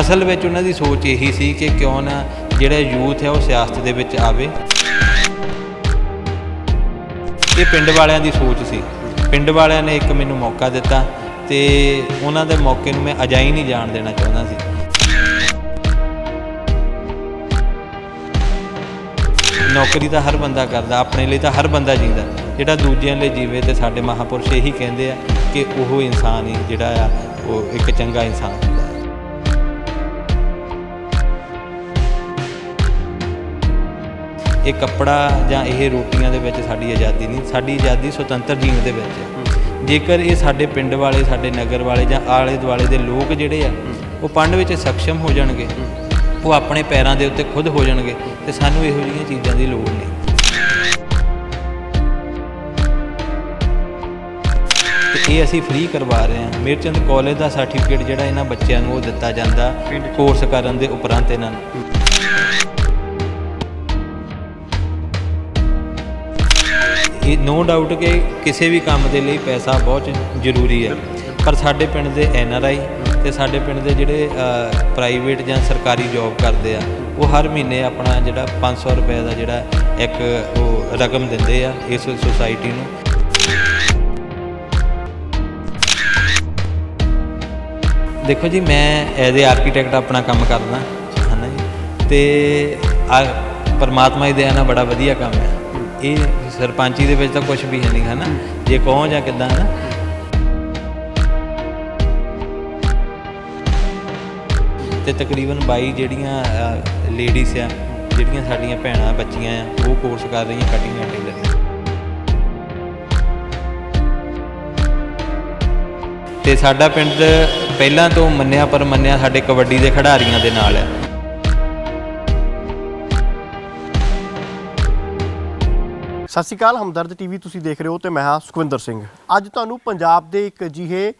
ਅਸਲ ਵਿੱਚ ਉਹਨਾਂ ਦੀ ਸੋਚ ਇਹੀ ਸੀ ਕਿ ਕਿਉਂ ਨਾ ਜਿਹੜਾ ਯੂਥ ਹੈ ਉਹ ਸਿਆਸਤ ਦੇ ਵਿੱਚ ਆਵੇ। ਇਹ ਪਿੰਡ ਵਾਲਿਆਂ ਦੀ ਸੋਚ ਸੀ। ਪਿੰਡ ਵਾਲਿਆਂ ਨੇ ਇੱਕ ਮੈਨੂੰ ਮੌਕਾ ਦਿੱਤਾ ਤੇ ਉਹਨਾਂ ਦੇ ਮੌਕੇ ਨੂੰ ਮੈਂ ਅਜਾਈ ਨਹੀਂ ਜਾਣ ਦੇਣਾ ਚਾਹੁੰਦਾ ਸੀ। ਨੌਕਰੀ ਤਾਂ ਹਰ ਬੰਦਾ ਕਰਦਾ, ਆਪਣੇ ਲਈ ਤਾਂ ਹਰ ਬੰਦਾ ਜੀਂਦਾ। ਜਿਹੜਾ ਦੂਜਿਆਂ ਲਈ ਜੀਵੇ ਤੇ ਸਾਡੇ ਮਹਾਪੁਰਸ਼ ਇਹੀ ਕਹਿੰਦੇ ਆ ਕਿ ਉਹ ਇਨਸਾਨ ਹੀ ਜਿਹੜਾ ਆ, ਉਹ ਇੱਕ ਚੰਗਾ ਇਨਸਾਨ। ਇਹ ਕੱਪੜਾ ਜਾਂ ਇਹ ਰੋਟੀਆਂ ਦੇ ਵਿੱਚ ਸਾਡੀ ਆਜ਼ਾਦੀ ਨਹੀਂ ਸਾਡੀ ਆਜ਼ਾਦੀ ਸੁਤੰਤਰ ਜੀਣ ਦੇ ਵਿੱਚ ਹੈ। ਜੇਕਰ ਇਹ ਸਾਡੇ ਪਿੰਡ ਵਾਲੇ ਸਾਡੇ ਨਗਰ ਵਾਲੇ ਜਾਂ ਆਲੇ ਦੁਆਲੇ ਦੇ ਲੋਕ ਜਿਹੜੇ ਆ ਉਹ ਪੜ੍ਹਨ ਵਿੱਚ ਸક્ષਮ ਹੋ ਜਾਣਗੇ ਉਹ ਆਪਣੇ ਪੈਰਾਂ ਦੇ ਉੱਤੇ ਖੁਦ ਹੋ ਜਾਣਗੇ ਤੇ ਸਾਨੂੰ ਇਹੋ ਜਿਹੀਆਂ ਚੀਜ਼ਾਂ ਦੀ ਲੋੜ ਨਹੀਂ। ਇਹ ਅਸੀਂ ਫ੍ਰੀ ਕਰਵਾ ਰਹੇ ਹਾਂ। ਮੇਰਚੰਦ ਕਾਲਜ ਦਾ ਸਰਟੀਫਿਕੇਟ ਜਿਹੜਾ ਇਹਨਾਂ ਬੱਚਿਆਂ ਨੂੰ ਉਹ ਦਿੱਤਾ ਜਾਂਦਾ ਕੋਰਸ ਕਰਨ ਦੇ ਉਪਰੰਤ ਇਹਨਾਂ ਨੂੰ। ਇਹ ਨੋ ਡਾਊਟ ਕਿ ਕਿਸੇ ਵੀ ਕੰਮ ਦੇ ਲਈ ਪੈਸਾ ਬਹੁਤ ਜ਼ਰੂਰੀ ਹੈ। ਪਰ ਸਾਡੇ ਪਿੰਡ ਦੇ ਐਨ ਆਰ ਆਈ ਤੇ ਸਾਡੇ ਪਿੰਡ ਦੇ ਜਿਹੜੇ ਪ੍ਰਾਈਵੇਟ ਜਾਂ ਸਰਕਾਰੀ ਜੌਬ ਕਰਦੇ ਆ, ਉਹ ਹਰ ਮਹੀਨੇ ਆਪਣਾ ਜਿਹੜਾ 500 ਰੁਪਏ ਦਾ ਜਿਹੜਾ ਇੱਕ ਉਹ ਰਕਮ ਦਿੰਦੇ ਆ ਇਸ ਸੁਸਾਇਟੀ ਨੂੰ। ਦੇਖੋ ਜੀ, ਮੈਂ ਐਜ਼ ਅ ਆਰਕੀਟੈਕਟ ਆਪਣਾ ਕੰਮ ਕਰਦਾ, ਹਨਾ ਜੀ? ਤੇ ਆ, ਪਰਮਾਤਮਾ ਦੀ ਦਇਆ ਨਾਲ ਬੜਾ ਵਧੀਆ ਕੰਮ ਹੈ। ਇਹ ਸਰਪੰਚੀ ਦੇ ਵਿੱਚ ਤਾਂ ਕੁਝ ਵੀ ਹੈ ਨਹੀਂ, ਹਨਾ? ਜੇ ਕਹੋ ਜਾਂ ਕਿਦਾਂ, ਹਨਾ? ਤੇ ਤਕਰੀਬਨ 22 ਜਿਹੜੀਆਂ ਲੇਡੀਜ਼ ਆ, ਜਿਹੜੀਆਂ ਸਾਡੀਆਂ ਭੈਣਾਂ, ਬੱਚੀਆਂ ਆ, ਉਹ ਕੋਰਸ ਕਰ ਰਹੀਆਂ ਕਟਿੰਗ ਐਂਡ ਟੇਲਰਿੰਗ ਤੇ ਸਾਡਾ ਪਿੰਡ ਪਹਿਲਾਂ ਤੋਂ ਮੰਨਿਆ ਪਰ ਮੰਨਿਆ ਸਾਡੇ ਕਬੱਡੀ ਦੇ ਖਿਡਾਰੀਆਂ ਦੇ ਨਾਲ ਹੈ। ਸਤਿ ਸ਼੍ਰੀ ਅਕਾਲ, ਹਮਦਰਦ ਟੀਵੀ ਤੁਸੀਂ ਦੇਖ ਰਹੇ ਹੋ ਤੇ ਮੈਂ ਹਾਂ ਸੁਖਵਿੰਦਰ ਸਿੰਘ। ਅੱਜ ਤੁਹਾਨੂੰ ਪੰਜਾਬ ਦੇ ਇੱਕ ਅਜਿਹੇ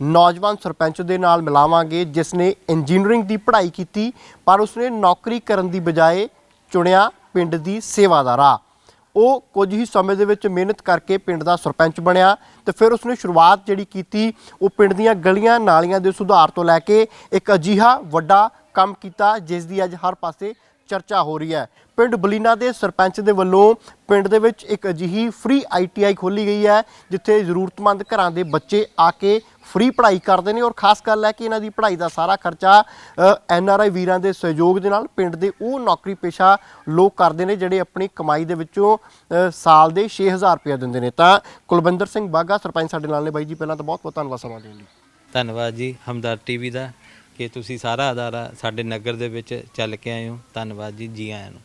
ਨੌਜਵਾਨ ਸਰਪੰਚ ਦੇ ਨਾਲ ਮਿਲਾਵਾਂਗੇ, ਜਿਸ ਨੇ ਇੰਜੀਨੀਅਰਿੰਗ ਦੀ ਪੜ੍ਹਾਈ ਕੀਤੀ, ਪਰ ਉਸਨੇ ਨੌਕਰੀ ਕਰਨ ਦੀ ਬਜਾਏ ਚੁਣਿਆ ਪਿੰਡ ਦੀ ਸੇਵਾ ਦਾ ਰਾਹ। ਉਹ ਕੁਝ ਹੀ ਸਮੇਂ ਦੇ ਵਿੱਚ ਮਿਹਨਤ ਕਰਕੇ ਪਿੰਡ ਦਾ ਸਰਪੰਚ ਬਣਿਆ ਤੇ ਫਿਰ ਉਸਨੇ ਸ਼ੁਰੂਆਤ ਜਿਹੜੀ ਕੀਤੀ, ਉਹ ਪਿੰਡ ਦੀਆਂ ਗਲੀਆਂ ਨਾਲੀਆਂ ਦੇ ਸੁਧਾਰ ਤੋਂ ਲੈ ਕੇ ਇੱਕ ਅਜੀਹਾ ਵੱਡਾ ਕੰਮ ਕੀਤਾ, ਜਿਸ ਦੀ ਅੱਜ ਹਰ ਪਾਸੇ ਚਰਚਾ ਹੋ ਰਹੀ ਹੈ। ਪਿੰਡ ਬਲੀਨਾ ਦੇ ਸਰਪੰਚ ਦੇ ਵੱਲੋਂ ਪਿੰਡ ਦੇ ਵਿੱਚ ਇੱਕ ਅਜਿਹੀ ਫ੍ਰੀ ਆਈਟੀਆਈ ਖੋਲੀ ਗਈ ਹੈ, ਜਿੱਥੇ ਜ਼ਰੂਰਤਮੰਦ ਘਰਾਂ ਦੇ ਬੱਚੇ ਆ ਕੇ ਫ੍ਰੀ ਪੜ੍ਹਾਈ ਕਰਦੇ ਨੇ। ਔਰ ਖਾਸ ਗੱਲ ਹੈ ਕਿ ਇਹਨਾਂ ਦੀ ਪੜ੍ਹਾਈ ਦਾ ਸਾਰਾ ਖਰਚਾ ਐਨ ਆਰ ਆਈ ਵੀਰਾਂ ਦੇ ਸਹਿਯੋਗ ਦੇ ਨਾਲ ਪਿੰਡ ਦੇ ਉਹ ਨੌਕਰੀ ਪੇਸ਼ਾ ਲੋਕ ਕਰਦੇ ਨੇ, ਜਿਹੜੇ ਆਪਣੀ ਕਮਾਈ ਦੇ ਵਿੱਚੋਂ ਸਾਲ ਦੇ 6000 ਰੁਪਏ ਦਿੰਦੇ ਨੇ। ਤਾਂ ਕੁਲਵਿੰਦਰ ਸਿੰਘ ਬਾਗਾ ਸਰਪੰਚ ਸਾਡੇ ਨਾਲ ਨੇ। ਬਾਈ ਜੀ, ਪਹਿਲਾਂ ਤਾਂ ਬਹੁਤ ਬਹੁਤ ਧੰਨਵਾਦ ਸਮਾਂ ਦੇਣ ਲਈ। ਧੰਨਵਾਦ ਜੀ ਹਮਦਰ ਟੀਵੀ ਦਾ। ਕਿ ਤੁਸੀਂ ਸਾਰਾ ਅਦਾਰਾ ਸਾਡੇ ਨਗਰ ਦੇ ਵਿੱਚ ਚੱਲ ਕੇ ਆਏ ਹੋ। ਧੰਨਵਾਦ ਜੀ ਜੀ ਆਇਆਂ ਨੂੰ।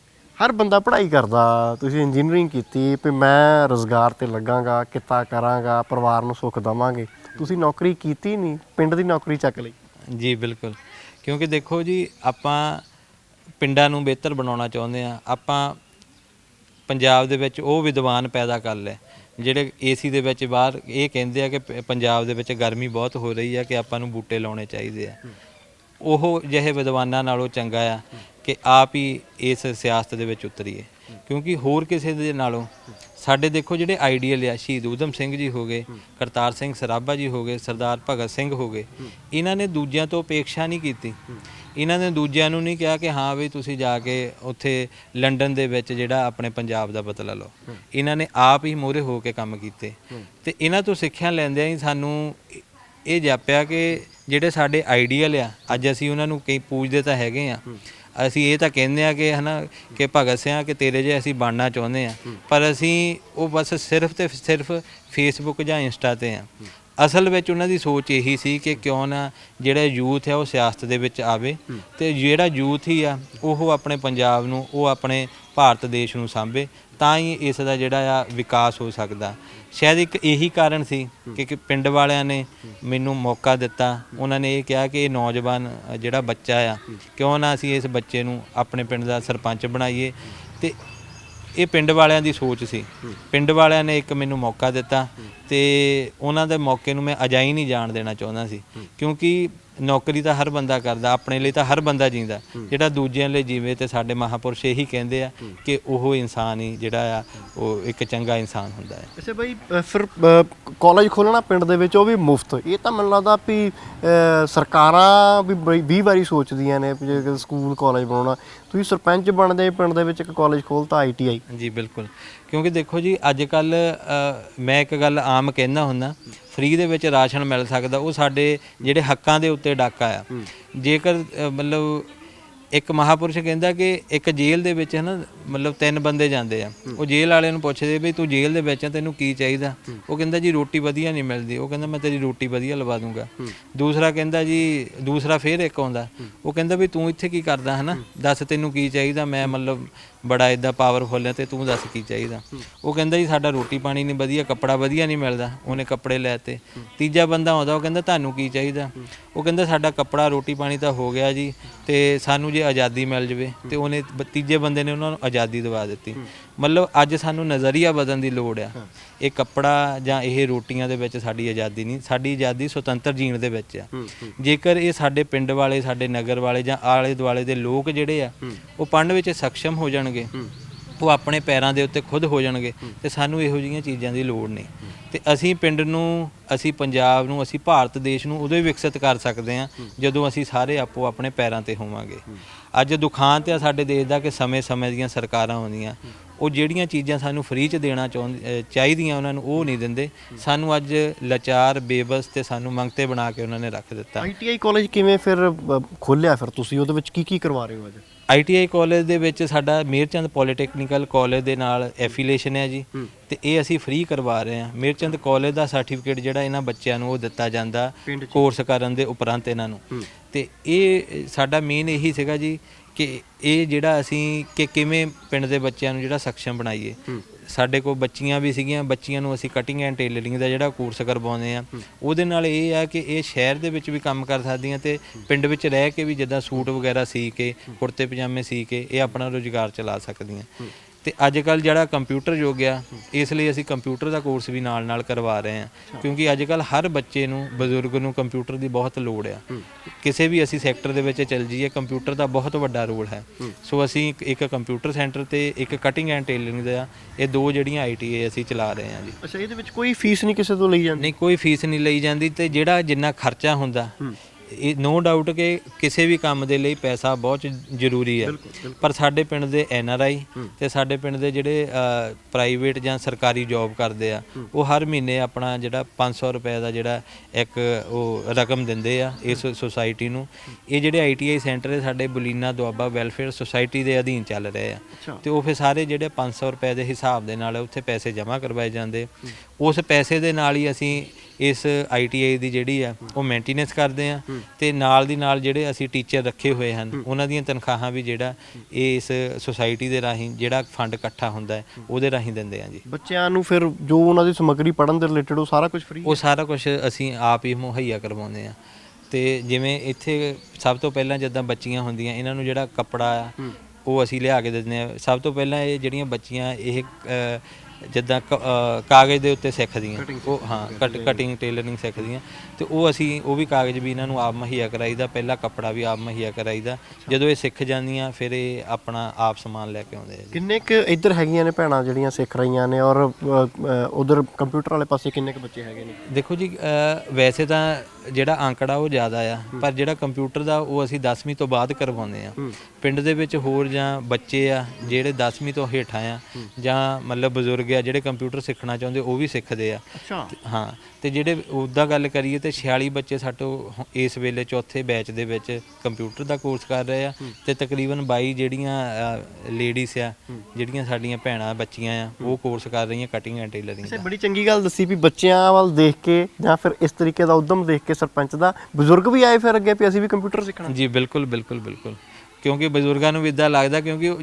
ਹਰ ਬੰਦਾ ਪੜ੍ਹਾਈ ਕਰਦਾ ਤੁਸੀਂ ਇੰਜੀਨੀਅਰਿੰਗ ਕੀਤੀ ਵੀ ਮੈਂ ਰੋਜ਼ਗਾਰ ਤੇ ਲੱਗਾਂਗਾ ਕਿੱਤਾ ਕਰਾਂਗਾ ਪਰਿਵਾਰ ਨੂੰ ਸੁੱਖ ਦਵਾਂਗੇ। ਤੁਸੀਂ ਨੌਕਰੀ ਕੀਤੀ ਨਹੀਂ ਪਿੰਡ ਦੀ ਨੌਕਰੀ ਚੱਕ ਲਈ। ਜੀ ਬਿਲਕੁਲ। ਕਿਉਂਕਿ ਦੇਖੋ ਜੀ ਆਪਾਂ ਪਿੰਡਾਂ ਨੂੰ ਬਿਹਤਰ ਬਣਾਉਣਾ ਚਾਹੁੰਦੇ ਆ ਆਪਾਂ ਪੰਜਾਬ ਦੇ ਵਿੱਚ ਉਹ ਵਿਦਵਾਨ ਪੈਦਾ ਕਰ ਲਏ ਜਿਹੜੇ ਏਸੀ ਦੇ ਵਿੱਚ ਬਾਹਰ ਇਹ ਕਹਿੰਦੇ ਆ ਕਿ ਪ- ਪੰਜਾਬ ਦੇ ਵਿੱਚ ਗਰਮੀ ਬਹੁਤ ਹੋ ਰਹੀ ਆ ਕਿ ਆਪਾਂ ਨੂੰ ਬੂਟੇ ਲਾਉਣੇ ਚਾਹੀਦੇ ਆ। ਉਹ ਜਿਹੇ ਵਿਦਵਾਨਾਂ ਨਾਲੋਂ ਚੰਗਾ ਆ ਕਿ ਆਪ ਹੀ ਇਸ ਸਿਆਸਤ ਦੇ ਵਿੱਚ ਉਤਰੀਏ। ਕਿਉਂਕਿ ਹੋਰ ਕਿਸੇ ਦੇ ਨਾਲੋਂ ਸਾਡੇ ਦੇਖੋ ਜਿਹੜੇ ਆਈਡੀਅਲ ਆ, ਸ਼ਹੀਦ ਊਧਮ ਸਿੰਘ ਜੀ ਹੋ ਗਏ, ਕਰਤਾਰ ਸਿੰਘ ਸਰਾਭਾ ਜੀ ਹੋ ਗਏ, ਸਰਦਾਰ ਭਗਤ ਸਿੰਘ ਹੋ ਗਏ, ਇਹਨਾਂ ਨੇ ਦੂਜਿਆਂ ਤੋਂ ਅਪੇક્ષਾ ਨਹੀਂ ਕੀਤੀ। ਇਹਨਾਂ ਨੇ ਦੂਜਿਆਂ ਨੂੰ ਨਹੀਂ ਕਿਹਾ ਕਿ ਹਾਂ ਵੀ ਤੁਸੀਂ ਜਾ ਕੇ ਉੱਥੇ ਲੰਡਨ ਦੇ ਵਿੱਚ ਜਿਹੜਾ ਆਪਣੇ ਪੰਜਾਬ ਦਾ ਬਦਲਾ ਲਓ। ਇਹਨਾਂ ਨੇ ਆਪ ਹੀ ਮੋਰੇ ਹੋ ਕੇ ਕੰਮ ਕੀਤੇ। ਤੇ ਇਹਨਾਂ ਤੋਂ ਸਿੱਖਿਆ ਲੈਂਦਿਆਂ ਹੀ ਸਾਨੂੰ ਇਹ ਜਾਪਿਆ ਕਿ ਜਿਹੜੇ ਸਾਡੇ ਆਈਡੀਅਲ ਆ ਅੱਜ ਅਸੀਂ ਉਹਨਾਂ ਨੂੰ ਕਈ ਪੂਜਦੇ ਤਾਂ ਹੈਗੇ ਆ। ਅਸੀਂ ਇਹ ਤਾਂ ਕਹਿੰਦੇ ਆ ਕਿ ਹਨਾ ਕਿ ਭਗਤ ਸਿੰਘ ਕਿ ਤੇਰੇ ਜੇ ਅਸੀਂ ਬਣਨਾ ਚਾਹੁੰਦੇ ਆ। ਪਰ ਅਸੀਂ ਉਹ ਬਸ ਸਿਰਫ ਤੇ ਸਿਰਫ ਫੇਸਬੁੱਕ ਜਾਂ ਇੰਸਟਾ ਤੇ ਆ। ਅਸਲ ਵਿੱਚ ਉਹਨਾਂ ਦੀ ਸੋਚ ਇਹੀ ਸੀ ਕਿ ਕਿਉਂ ਨਾ ਜਿਹੜਾ ਯੂਥ ਹੈ ਉਹ ਸਿਆਸਤ ਦੇ ਵਿੱਚ ਆਵੇ ਤੇ ਜਿਹੜਾ ਯੂਥ ਹੀ ਆ ਉਹ ਆਪਣੇ ਪੰਜਾਬ ਨੂੰ ਉਹ ਆਪਣੇ ਭਾਰਤ ਦੇਸ਼ ਨੂੰ ਸਾਂਭੇ, ਤਾਂ ਹੀ ਇਸ ਦਾ ਜਿਹੜਾ ਆ ਵਿਕਾਸ ਹੋ ਸਕਦਾ। ਸ਼ਾਇਦ ਇੱਕ ਇਹੀ ਕਾਰਨ ਸੀ ਕਿ ਕਿ ਪਿੰਡ ਵਾਲਿਆਂ ਨੇ ਮੈਨੂੰ ਮੌਕਾ ਦਿੱਤਾ। ਉਹਨਾਂ ਨੇ ਇਹ ਕਿਹਾ ਕਿ ਇਹ ਨੌਜਵਾਨ, ਜਿਹੜਾ ਬੱਚਾ ਆ, ਕਿਉਂ ਨਾ ਅਸੀਂ ਇਸ ਬੱਚੇ ਨੂੰ ਆਪਣੇ ਪਿੰਡ ਦਾ ਸਰਪੰਚ ਬਣਾਈਏ। ਤੇ ਇਹ ਪਿੰਡ ਵਾਲਿਆਂ ਦੀ ਸੋਚ ਸੀ। ਪਿੰਡ ਵਾਲਿਆਂ ਨੇ ਇੱਕ ਮੈਨੂੰ ਮੌਕਾ ਦਿੱਤਾ ਤੇ ਉਹਨਾਂ ਦੇ ਮੌਕੇ ਨੂੰ ਮੈਂ ਅਜਾਈ ਨਹੀਂ ਜਾਣ ਦੇਣਾ ਚਾਹੁੰਦਾ ਸੀ। ਕਿਉਂਕਿ ਨੌਕਰੀ ਤਾਂ ਹਰ ਬੰਦਾ ਕਰਦਾ ਆਪਣੇ ਲਈ ਤਾਂ ਹਰ ਬੰਦਾ ਜੀਂਦਾ। ਜਿਹੜਾ ਦੂਜਿਆਂ ਲਈ ਜੀਵੇ ਤੇ ਸਾਡੇ ਮਹਾਪੁਰਸ਼ ਇਹੀ ਕਹਿੰਦੇ ਆ ਕਿ ਉਹ ਇਨਸਾਨ ਹੀ ਜਿਹੜਾ ਆ ਉਹ ਇੱਕ ਚੰਗਾ ਇਨਸਾਨ ਹੁੰਦਾ ਹੈ। ਅੱਛਾ ਬਈ ਫਿਰ ਕਾਲਜ ਖੋਲਣਾ ਪਿੰਡ ਦੇ ਵਿੱਚ ਉਹ ਵੀ ਮੁਫਤ। ਇਹ ਤਾਂ ਮੈਨੂੰ ਲੱਗਦਾ ਵੀ ਸਰਕਾਰਾਂ ਵੀ 20 ਵਾਰੀ ਸੋਚਦੀਆਂ ਨੇ ਜੇ ਸਕੂਲ ਕਾਲਜ ਬਣਾਉਣਾ। ਤੁਸੀਂ ਸਰਪੰਚ ਬਣਦੇ ਪਿੰਡ ਦੇ ਵਿੱਚ ਇੱਕ ਕਾਲਜ ਖੋਲਤਾ ਆਈਟੀਆਈ ਜੀ ਬਿਲਕੁਲ। ਕਿਉਂਕਿ ਦੇਖੋ ਜੀ ਅੱਜ ਕੱਲ ਮੈਂ ਇੱਕ ਗੱਲ ਆਮ ਕਹਿੰਦਾ ਹੁੰਦਾ ਫ੍ਰੀ ਦੇ ਵਿੱਚ ਰਾਸ਼ਨ ਮਿਲ ਸਕਦਾ ਉਹ ਸਾਡੇ ਜਿਹੜੇ ਹੱਕਾਂ ਦੇ ਉੱਤੇ ਡਾਕਾ ਆ। ਜੇਕਰ ਅ, ਮਤਲਬ ਇੱਕ ਮਹਾਪੁਰਸ਼ ਕਹਿੰਦਾ ਕਿ ਇੱਕ ਜੇਲ੍ਹ ਦੇ ਵਿੱਚ ਹੈ ਨਾ ਮਤਲਬ ਤਿੰਨ ਬੰਦੇ ਜਾਂਦੇ ਆ। ਉਹ ਜੇਲ੍ਹ ਵਾਲਿਆਂ ਨੂੰ ਪੁੱਛਦੇ ਵੀ ਤੂੰ ਜੇਲ੍ਹ ਦੇ ਵਿੱਚ ਆ ਤੈਨੂੰ ਕੀ ਚਾਹੀਦਾ? ਉਹ ਕਹਿੰਦਾ ਜੀ ਰੋਟੀ ਵਧੀਆ ਨਹੀਂ ਮਿਲਦੀ। ਉਹ ਕਹਿੰਦਾ ਮੈਂ ਤੇਰੀ ਰੋਟੀ ਵਧੀਆ ਲਵਾ ਦੂੰਗਾ। ਦੂਸਰਾ ਕਹਿੰਦਾ ਜੀ ਦੂਸਰਾ ਫੇਰ ਇੱਕ ਆਉਂਦਾ। ਉਹ ਕਹਿੰਦਾ ਵੀ ਤੂੰ ਇੱਥੇ ਕੀ ਕਰਦਾ ਹਨਾ? ਦੱਸ ਤੈਨੂੰ ਕੀ ਚਾਹੀਦਾ? ਮੈਂ ਮਤਲਬ ਬੜਾ ਇਦਾਂ ਪਾਵਰਫੁਲ ਹੈ ਤੇ ਤੂੰ ਦੱਸ ਕੀ ਚਾਹੀਦਾ? ਉਹ ਕਹਿੰਦਾ ਜੀ ਸਾਡਾ ਰੋਟੀ ਪਾਣੀ ਨਹੀਂ ਵਧੀਆ ਕੱਪੜਾ ਵਧੀਆ ਨਹੀਂ ਮਿਲਦਾ। ਉਹਨੇ ਕੱਪੜੇ ਲੈ ਤੇ ਤੀਜਾ ਬੰਦਾ ਆਉਂਦਾ ਉਹ ਕਹਿੰਦਾ ਤੁਹਾਨੂੰ ਕੀ ਚਾਹੀਦਾ? ਉਹ ਕਹਿੰਦਾ ਸਾਡਾ ਕੱਪੜਾ ਰੋਟੀ ਪਾਣੀ ਤਾਂ ਹੋ ਗਿਆ ਜੀ ਤੇ ਸਾਨੂੰ ਜੇ ਆਜ਼ਾਦੀ ਮਿਲ ਜਵੇ ਤੇ ਉਹਨੇ ਬ- ਤੀਜੇ ਬੰਦੇ ਨੇ ਉਹਨਾਂ ਨੂੰ ਆਜ਼ਾਦੀ ਦਿਵਾ ਦਿੱਤੀ। ਮਤਲਬ ਅੱਜ ਸਾਨੂੰ ਨਜ਼ਰੀਆ ਬਦਲਣ ਦੀ ਲੋੜ ਆ। ਇਹ ਕੱਪੜਾ ਜਾਂ ਇਹ ਰੋਟੀਆਂ ਦੇ ਵਿੱਚ ਸਾਡੀ ਆਜ਼ਾਦੀ ਨਹੀਂ ਸਾਡੀ ਆਜ਼ਾਦੀ ਸੁਤੰਤਰ ਜੀਣ ਦੇ ਵਿੱਚ ਆ। ਜੇਕਰ ਇਹ ਸਾਡੇ ਪਿੰਡ ਵਾਲੇ ਸਾਡੇ ਨਗਰ ਵਾਲੇ ਜਾਂ ਆਲੇ ਦੁਆਲੇ ਦੇ ਲੋਕ ਜਿਹੜੇ ਆ ਉਹ ਪੜ੍ਹਨ ਵਿੱਚ ਸક્ષਮ ਹੋ ਜਾਣਗੇ। ਉਹ ਆਪਣੇ ਪੈਰਾਂ ਦੇ ਉੱਤੇ ਖੁਦ ਹੋ ਜਾਣਗੇ ਤੇ ਸਾਨੂੰ ਇਹੋ ਜਿਹੀਆਂ ਚੀਜ਼ਾਂ ਦੀ ਲੋੜ ਨਹੀਂ। ਤੇ ਅਸੀਂ ਪਿੰਡ ਨੂੰ, ਅਸੀਂ ਪੰਜਾਬ ਨੂੰ, ਅਸੀਂ ਭਾਰਤ ਦੇਸ਼ ਨੂੰ ਉਦੋਂ ਹੀ ਵਿਕਸਿਤ ਕਰ ਸਕਦੇ ਹਾਂ ਜਦੋਂ ਅਸੀਂ ਸਾਰੇ ਆਪੋ ਆਪਣੇ ਪੈਰਾਂ ਤੇ ਹੋਵਾਂਗੇ। ਅੱਜ ਦੁਖਾਂਤ ਆ ਸਾਡੇ ਦੇਸ਼ ਦਾ ਕਿ ਸਮੇਂ-ਸਮੇਂ ਦੀਆਂ ਸਰਕਾਰਾਂ ਆਉਂਦੀਆਂ। ਉਹ ਜਿਹੜੀਆਂ ਚੀਜ਼ਾਂ ਸਾਨੂੰ ਫ੍ਰੀ ਚ ਦੇਣਾ ਚਾਹੁੰਦੇ ਚਾਹੀਦੀਆਂ ਉਹਨਾਂ ਨੂੰ ਉਹ ਨਹੀਂ ਦਿੰਦੇ। ਸਾਨੂੰ ਅੱਜ ਲਾਚਾਰ, ਬੇਬਸ ਤੇ ਸਾਨੂੰ ਮੰਗਤੇ ਬਣਾ ਕੇ ਉਹਨਾਂ ਨੇ ਰੱਖ ਦਿੱਤਾ। ਆਈਟੀਆਈ ਕਾਲਜ ਕਿਵੇਂ ਫਿਰ ਖੋਲਿਆ ਫਿਰ ਤੁਸੀਂ? ਉਹਦੇ ਵਿੱਚ ਕੀ ਕੀ ਕਰਵਾ ਰਹੇ ਹੋ ਅੱਜ? ਆਈਟੀਆਈ ਕਾਲਜ ਦੇ ਵਿੱਚ ਸਾਡਾ ਮੇਰਚੰਦ ਪੋਲੀਟੈਕਨੀਕਲ ਕਾਲਜ ਦੇ ਨਾਲ ਐਫੀਲੀਏਸ਼ਨ ਹੈ ਜੀ। ਤੇ ਇਹ ਅਸੀਂ ਫ੍ਰੀ ਕਰਵਾ ਰਹੇ ਹਾਂ। ਮੇਰਚੰਦ ਕਾਲਜ ਦਾ ਸਰਟੀਫਿਕੇਟ ਜਿਹੜਾ ਇਹਨਾਂ ਬੱਚਿਆਂ ਨੂੰ ਉਹ ਦਿੱਤਾ ਜਾਂਦਾ ਕੋਰਸ ਕਰਨ ਦੇ ਉਪਰੰਤ ਇਹਨਾਂ ਨੂੰ। ਤੇ ਇਹ ਸਾਡਾ ਮੇਨ ਇਹੀ ਸੀਗਾ ਜੀ ਕਿ ਇਹ ਜਿਹੜਾ ਅਸੀਂ ਕਿ ਕਿਵੇਂ ਪਿੰਡ ਦੇ ਬੱਚਿਆਂ ਨੂੰ ਜਿਹੜਾ ਸક્ષਮ ਬਣਾਈਏ। ਸਾਡੇ ਕੋਲ ਬੱਚੀਆਂ ਵੀ ਸੀਗੀਆਂ ਬੱਚੀਆਂ ਨੂੰ ਅਸੀਂ ਕਟਿੰਗ ਐਂਡ ਟੇਲਰਿੰਗ ਦਾ ਜਿਹੜਾ ਕੋਰਸ ਕਰਵਾਉਂਦੇ ਆ ਉਹਦੇ ਨਾਲ ਇਹ ਆ ਕਿ ਇਹ ਸ਼ਹਿਰ ਦੇ ਵਿੱਚ ਵੀ ਕੰਮ ਕਰ ਸਕਦੀਆਂ ਤੇ ਪਿੰਡ ਵਿੱਚ ਰਹਿ ਕੇ ਵੀ ਜਿੱਦਾਂ ਸੂਟ ਵਗੈਰਾ ਸੀ ਕੇ ਕੁੜਤੇ ਪਜਾਮੇ ਸੀ ਕੇ ਇਹ ਆਪਣਾ ਰੋਜ਼ਗਾਰ ਚਲਾ ਸਕਦੀਆਂ। ਤੇ ਅੱਜ ਕੱਲ ਜਿਹੜਾ ਕੰਪਿਊਟਰ ਯੁੱਗ ਆ ਇਸ ਲਈ ਅਸੀਂ ਕੰਪਿਊਟਰ ਦਾ ਕੋਰਸ ਵੀ ਨਾਲ ਨਾਲ ਕਰਵਾ ਰਹੇ ਹਾਂ। ਕਿਉਂਕਿ ਅੱਜ ਕੱਲ ਹਰ ਬੱਚੇ ਨੂੰ ਬਜ਼ੁਰਗ ਨੂੰ ਕੰਪਿਊਟਰ ਦੀ ਬਹੁਤ ਲੋੜ ਆ। ਕਿਸੇ ਵੀ ਅਸੀਂ ਸੈਕਟਰ ਦੇ ਵਿੱਚ ਚੱਲ ਜਾਈਏ ਕੰਪਿਊਟਰ ਦਾ ਬਹੁਤ ਵੱਡਾ ਰੋਲ ਹੈ। ਸੋ ਅਸੀਂ ਇੱਕ- ਕੰਪਿਊਟਰ ਸੈਂਟਰ ਤੇ ਇੱਕ ਕਟਿੰਗ ਐਂਡ ਟੇਲਰਿੰਗ ਦਾ ਇਹ ਦੋ ਜਿਹੜੀਆਂ ਆਈਟੀਏ ਅਸੀਂ ਚਲਾ ਰਹੇ ਹਾਂ ਜੀ। ਅੱਛਾ ਇਹਦੇ ਵਿੱਚ ਕੋਈ ਫੀਸ ਨਹੀਂ ਕਿਸੇ ਤੋਂ ਲਈ ਜਾਂਦੀ? ਨਹੀਂ ਕੋਈ ਫੀਸ ਨਹੀਂ ਲਈ ਜਾਂਦੀ ਤੇ ਜਿਹੜਾ ਜਿੰਨਾ ਖਰਚਾ ਹੁੰਦਾ ਇਹ ਨੋ ਡਾਊਟ ਕਿ ਕਿਸੇ ਵੀ ਕੰਮ ਦੇ ਲਈ ਪੈਸਾ ਬਹੁਤ ਜ਼ਰੂਰੀ ਹੈ। ਪਰ ਸਾਡੇ ਪਿੰਡ ਦੇ ਐਨ ਆਰ ਆਈ ਤੇ ਸਾਡੇ ਪਿੰਡ ਦੇ ਜਿਹੜੇ ਪ੍ਰਾਈਵੇਟ ਜਾਂ ਸਰਕਾਰੀ ਜੌਬ ਕਰਦੇ ਆ ਉਹ ਹਰ ਮਹੀਨੇ ਆਪਣਾ ਜਿਹੜਾ 500 ਰੁਪਏ ਦਾ ਜਿਹੜਾ ਇੱਕ ਉਹ ਰਕਮ ਦਿੰਦੇ ਆ ਇਸ ਸੁਸਾਇਟੀ ਨੂੰ। ਇਹ ਜਿਹੜੇ ਆਈਟੀਆਈ ਸੈਂਟਰ ਹੈ ਸਾਡੇ ਬੁਲੀਨਾ ਦੁਆਬਾ ਵੈਲਫੇਅਰ ਸੁਸਾਇਟੀ ਦੇ ਅਧੀਨ ਚੱਲ ਰਹੇ ਆ। ਤੇ ਉਹ ਫਿਰ ਸਾਰੇ ਜਿਹੜੇ 500 ਰੁਪਏ ਦੇ ਹਿਸਾਬ ਦੇ ਨਾਲ ਉੱਥੇ ਪੈਸੇ ਜਮ੍ਹਾਂ ਕਰਵਾਏ ਜਾਂਦੇ। ਉਸ ਪੈਸੇ ਦੇ ਨਾਲ ਹੀ ਅਸੀਂ ਇਸ ਆਈਟੀਆਈ ਦੀ ਜਿਹੜੀ ਆ ਉਹ ਮੇਨਟੇਨੈਂਸ ਕਰਦੇ ਆ ਤੇ ਨਾਲ ਦੀ ਨਾਲ ਜਿਹੜੇ ਅਸੀਂ ਟੀਚਰ ਰੱਖੇ ਹੋਏ ਹਨ ਉਹਨਾਂ ਦੀਆਂ ਤਨਖਾਹਾਂ ਵੀ ਜਿਹੜਾ ਇਸ ਸੁਸਾਇਟੀ ਦੇ ਰਾਹੀਂ ਜਿਹੜਾ ਫੰਡ ਇਕੱਠਾ ਹੁੰਦਾ ਹੈ ਉਹਦੇ ਰਾਹੀਂ ਦਿੰਦੇ ਆ ਜੀ। ਬੱਚਿਆਂ ਨੂੰ ਫਿਰ ਜੋ ਉਹਨਾਂ ਦੀ ਸਮੱਗਰੀ ਪੜਨ ਦੇ ਰਿਲੇਟਡ ਉਹ ਸਾਰਾ ਕੁਝ ਫ੍ਰੀ ਉਹ ਸਾਰਾ ਕੁਝ ਅਸੀਂ ਆਪ ਹੀ ਮੁਹੱਈਆ ਕਰਵਾਉਂਦੇ ਆ। ਤੇ ਜਿਵੇਂ ਇੱਥੇ ਸਭ ਤੋਂ ਪਹਿਲਾਂ ਜਦੋਂ ਬੱਚੀਆਂ ਹੁੰਦੀਆਂ ਇਹਨਾਂ ਨੂੰ ਜਿਹੜਾ ਕੱਪੜਾ ਆ ਉਹ ਅਸੀਂ ਲਿਆ ਕੇ ਦਿੰਦੇ ਆ। ਸਭ ਤੋਂ ਪਹਿਲਾਂ ਇਹ ਜਿਹੜੀਆਂ ਬੱਚੀਆਂ ਇਹ ਅ, ਜਿੱਦਾਂ ਕ- ਅ, ਕਾਗਜ਼ ਦੇ ਉੱਤੇ ਸਿੱਖਦੀਆਂ। ਉਹ ਹਾਂ ਕਟ ਕਟਿੰਗ ਟੇਲਰਿੰਗ ਸਿੱਖਦੀਆਂ। ਤੇ ਉਹ ਅਸੀਂ ਉਹ ਵੀ ਕਾਗਜ਼ ਵੀ ਇਹਨਾਂ ਨੂੰ ਆਪ ਮੁਹੱਈਆ ਕਰਾਈਦਾ। ਪਹਿਲਾ ਕੱਪੜਾ ਵੀ ਆਪ ਮੁਹੱਈਆ ਕਰਾਈਦਾ। ਜਦੋਂ ਇਹ ਸਿੱਖ ਜਾਂਦੀਆਂ ਫਿਰ ਇਹ ਆਪਣਾ ਆਪ ਸਮਾਨ ਲੈ ਕੇ ਆਉਂਦੇ ਆ ਜੀ। ਕਿੰਨੇ ਕੁ ਇੱਧਰ ਹੈਗੀਆਂ ਨੇ ਭੈਣਾਂ ਜਿਹੜੀਆਂ ਸਿੱਖ ਰਹੀਆਂ ਨੇ? ਔਰ ਉਧਰ ਕੰਪਿਊਟਰ ਵਾਲੇ ਪਾਸੇ ਕਿੰਨੇ ਕੁ ਬੱਚੇ ਹੈਗੇ ਨੇ? ਦੇਖੋ ਜੀ ਅ, ਵੈਸੇ ਤਾਂ ਜਿਹੜਾ ਅੰਕੜਾ ਉਹ ਜ਼ਿਆਦਾ ਆ ਪਰ ਜਿਹੜਾ ਕੰਪਿਊਟਰ ਦਾ ਉਹ ਅਸੀਂ 10ਵੀਂ ਤੋਂ ਬਾਅਦ ਕਰਵਾਉਂਦੇ ਆ। ਪਿੰਡ ਦੇ ਵਿੱਚ ਹੋਰ ਜਾਂ ਬੱਚੇ ਆ ਜਿਹੜੇ 10ਵੀਂ ਤੋਂ ਹੇਠਾਂ ਆ ਜਾਂ ਮਤਲਬ ਬਜ਼ੁਰਗ ਆ ਜਿਹੜੇ ਕੰਪਿਊਟਰ ਸਿੱਖਣਾ ਚਾਹੁੰਦੇ ਉਹ ਵੀ ਸਿੱਖਦੇ ਆ। ਅੱਛਾ। ਹਾਂ ਤੇ ਜਿਹੜੇ ਉੱਦਾਂ ਗੱਲ ਕਰੀਏ ਤੇ 46 ਬੱਚੇ ਸਾਡੇ ਇਸ ਵੇਲੇ ਚੌਥੇ ਬੈਚ ਦੇ ਵਿੱਚ ਕੰਪਿਊਟਰ ਦਾ ਕੋਰਸ ਕਰ ਰਹੇ ਆ। ਤੇ ਤਕਰੀਬਨ 22 ਜਿਹੜੀਆਂ ਲੇਡੀਜ਼ ਆ ਜਿਹੜੀਆਂ ਸਾਡੀਆਂ ਭੈਣਾਂ ਬੱਚੀਆਂ ਆ ਉਹ ਕੋਰਸ ਕਰ ਰਹੀਆਂ ਕਟਿੰਗ ਐਂਡ ਟੇਲਰਿੰਗ ਦਾ। ਬੜੀ ਚੰਗੀ ਗੱਲ ਦੱਸੀ ਵੀ ਬੱਚਿਆਂ ਵੱਲ ਦੇਖ ਕੇ ਜਾਂ ਫਿਰ ਇਸ ਤਰੀਕੇ ਦਾ ਉਦਮ ਦੇਖ ਕੇ ਸਰਪੰਚ ਦਾ ਬਜ਼ੁਰਗ ਵੀ ਆਏ ਫਿਰ ਅੱਗੇ ਵੀ ਅਸੀਂ ਵੀ ਕੰਪਿਊਟਰ ਸਿੱਖਣਾ। ਜੀ, ਬਿਲਕੁਲ ਬਿਲਕੁਲ ਬਿਲਕੁਲ। ਕਿਉਂਕਿ ਬਜ਼ੁਰਗਾਂ ਨੂੰ ਵੀ ਇਦਾਂ ਲੱਗਦਾ ਕਿਉਂਕਿ